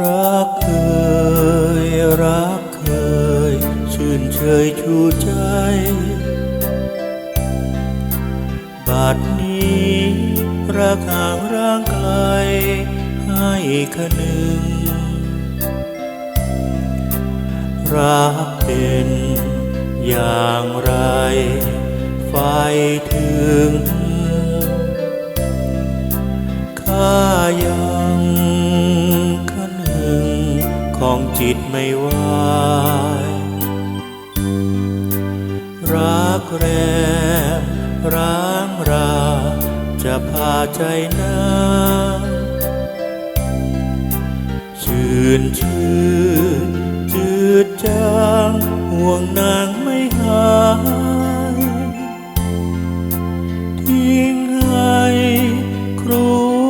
รักเคยรักเคย ชื่นเชยชูใจบัดนี้รักห่างร่างไกล ให้คนึง รักเป็นอย่างไร ไฟถึงข้ายัง จิตไม่ไหวรักแรมร้างรา จะพาใจน้ำชื่นชื่นจืดจางห่วงนางไม่หายทิ้งให้คร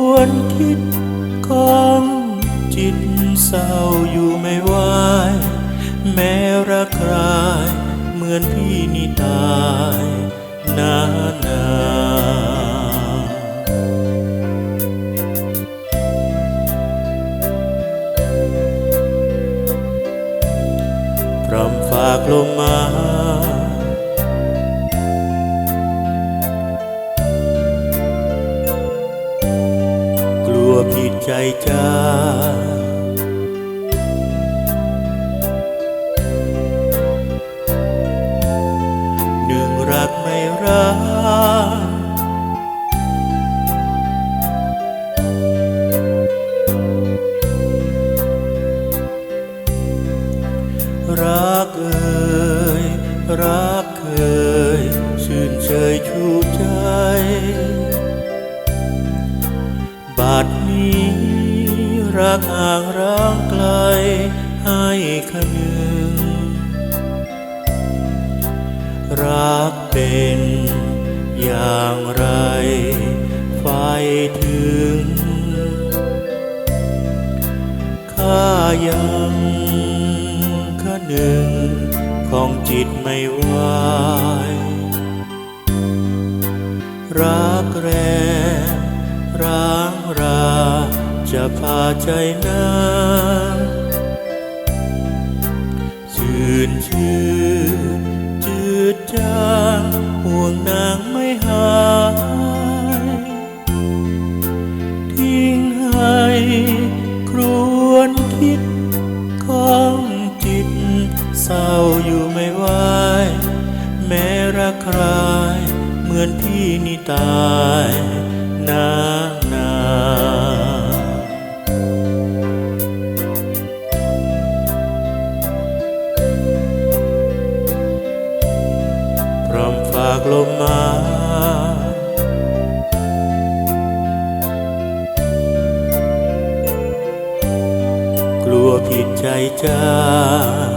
วนคิดของจิตเศร้า อยู่ไม่ไหวแม้รักใครเหมือนพี่นี่ตายนานาพรำฝากลมมากลัวผิดใจจ้า ดนี้รักห่างร้างไกลให้คนึงรักเป็นอย่างไรไฟถึง ข้ายังคนึงของจิตไม่ไหวรักแรง พาใจน้ำชื่นชื่นจืดจางห่วงนางไม่หายทิ้งให้ครวนคิดของจิตเศร้าอยู่ไม่ไหวแม้รักใครเหมือนพี่นี่ตาย ผิดใจเจ้า